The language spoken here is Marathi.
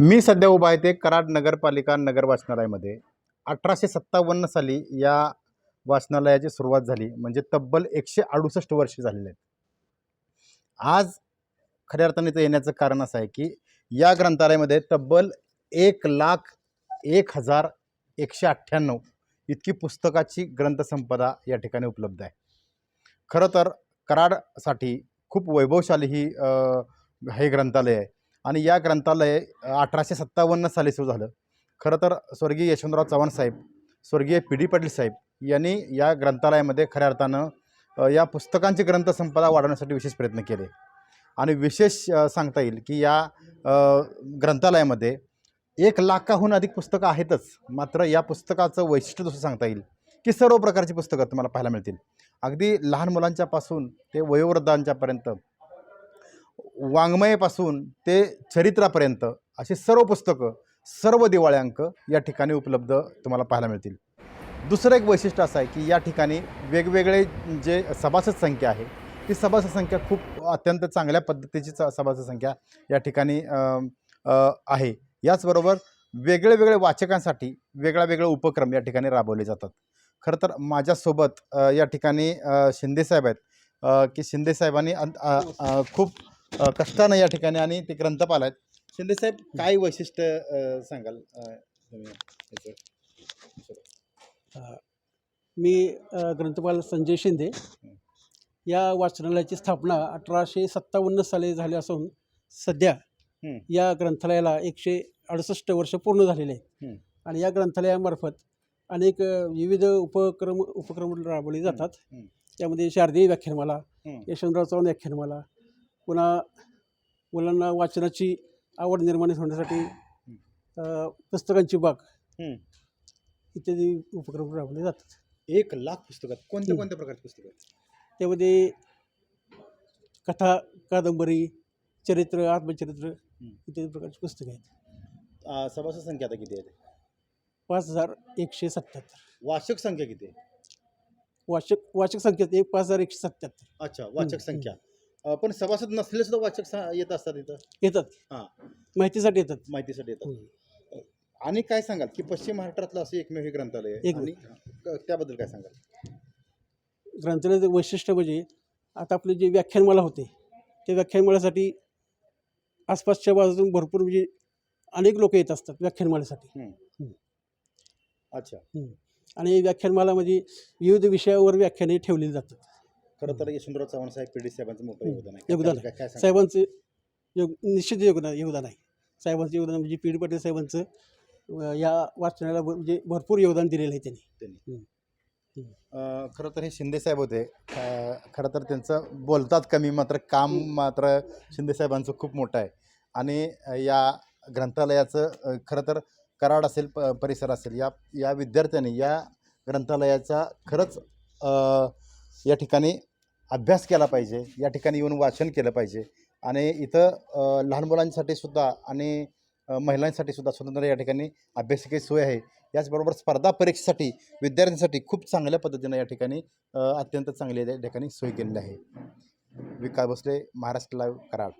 मी सध्या उभा आहे ते कराड नगरपालिका नगर वाचनालयामध्ये. अठराशे सत्तावन्न साली या वाचनालयाची सुरुवात झाली म्हणजे तब्बल एकशे अडुसष्ट वर्षे झालेले आहेत. आज खऱ्या अर्थाने इथं येण्याचं कारण असं आहे की या ग्रंथालयामध्ये तब्बल एक लाख एक हजार एकशे अठ्ठ्याण्णव इतकी पुस्तकाची ग्रंथसंपदा या ठिकाणी उपलब्ध आहे. खरं तर कराडसाठी खूप वैभवशाली ही हे ग्रंथालय आहे. आणि या ग्रंथालय अठराशे सत्तावन्न साली सुरू झालं. खरं तर स्वर्गीय यशवंतराव चव्हाण साहेब स्वर्गीय पी. डी. पाटील साहेब यांनी या ग्रंथालयामध्ये खऱ्या अर्थानं या पुस्तकांची ग्रंथसंपदा वाढवण्यासाठी विशेष प्रयत्न केले. आणि विशेष सांगता येईल की या ग्रंथालयामध्ये एक लाखाहून अधिक पुस्तकं आहेतच. मात्र या पुस्तकाचं वैशिष्ट्य जसं सांगता येईल की सर्व प्रकारची पुस्तकं तुम्हाला पाहायला मिळतील. अगदी लहान मुलांच्यापासून ते वयोवृद्धांच्यापर्यंत वाङ्मयापासून ते चरित्रापर्यंत अशी सर्व पुस्तकं सर्व दिवाळ्यांक या ठिकाणी उपलब्ध तुम्हाला पाहायला मिळतील. दुसरं एक वैशिष्ट्य असं आहे की या ठिकाणी वेगवेगळे जे सभासद संख्या आहे ती सभासद संख्या खूप अत्यंत चांगल्या पद्धतीची सभासद संख्या या ठिकाणी आहे. याचबरोबर वेगळे वेगळे वाचकांसाठी वेगळा वेगळे उपक्रम या ठिकाणी राबवले जातात. खरं तर माझ्यासोबत या ठिकाणी शिंदेसाहेब आहेत. की शिंदेसाहेबांनी खूप कष्टानं या ठिकाणी आणि ते ग्रंथपाल आहेत शिंदेसाहेब काय वैशिष्ट्य अ, सांगाल अ, तुम्ही याचं? अ, मी अ, ग्रंथपाल संजय शिंदे या वाचनालयाची स्थापना अठराशे सत्तावन्न साली झाली असून सध्या हं. या ग्रंथालयाला एकशे अडुसष्ट वर्ष पूर्ण झालेले आहेत. आणि या ग्रंथालयामार्फत अनेक अ, विविध उपक्रम उपक्रम राबवले जातात हं. त्यामध्ये शारदीय व्याख्यानमाला हं. यशवंतराव चव्हाण व्याख्यानमाला पुन्हा मुलांना वाचनाची आवड निर्माण होण्यासाठी अ, पुस्तकांची बाग. इत्यादी उपक्रम राबवले जातात. एक लाख पुस्तकात कोणत्या. कोणत्या प्रकारची पुस्तकं आहेत? त्यामध्ये कथा कादंबरी चरित्र आत्मचरित्र इत्यादी प्रकारची पुस्तकं आहेत. अ, सभासद संख्या आता किती आहे? पाच हजार एकशे सत्त्याहत्तर. वाचक संख्या किती आहे? वाचक वाचक संख्या एक पाच हजार एकशे सत्त्याहत्तर. अच्छा वाचक संख्या. पण सभासद नसले सुद्धा वाचक स- येत असतात इथं? येतात. हां. माहितीसाठी येतात. माहितीसाठी येतात. आणि काय सांगाल की पश्चिम महाराष्ट्रातलं असं एकमेव हे ग्रंथालय आहे? क- त्याबद्दल काय सांगाल? ग्रंथालयाचं वैशिष्ट्य म्हणजे आता आपले जे व्याख्यानमाला होते त्या व्याख्यानमालासाठी आसपासच्या बाजूतून भरपूर म्हणजे अनेक लोक येत असतात व्याख्यानमालेसाठी. अच्छा. आणि व्याख्यानमालामध्ये विविध विषयावर व्याख्याने ठेवलेली जातात. खरं तर यशवंतराव चव्हाण साहेब पी डी साहेबांचं मोठं. योगदान आहे. योगदान काय- काय सांगाल? साहेबांचं योग निश्चित योगदान योगदान आहे. साहेबांचं योगदान म्हणजे पी डी पाटील साहेबांचं अ, या वाचनाला म्हणजे भरपूर योगदान दिलेलं आहे त्यांनी. अ, खरं तर हे शिंदे साहेब होते. अ, खरं तर त्यांचं बोलतात कमी मात्र काम मात्र शिंदे साहेबांचं खूप मोठं आहे. आणि अ, या ग्रंथालयाचं अ, खरं तर कराड असेल प परिसर असेल या या विद्यार्थ्यांनी या ग्रंथालयाचा खरंच अ, या ठिकाणी अभ्यास केला पाहिजे या ठिकाणी येऊन वाचन केलं पाहिजे. आणि इथं लहान मुलांसाठी सुद्धा आणि महिलांसाठी सुद्धा स्वतंत्र या ठिकाणी अभ्यासिकेची सोय आहे. याचबरोबर स्पर्धा परीक्षेसाठी विद्यार्थ्यांसाठी खूप चांगल्या पद्धतीनं या ठिकाणी अत्यंत चांगली या ठिकाणी सोय केलेली आहे. विकास भोसले महाराष्ट्र लाईव्ह कराड.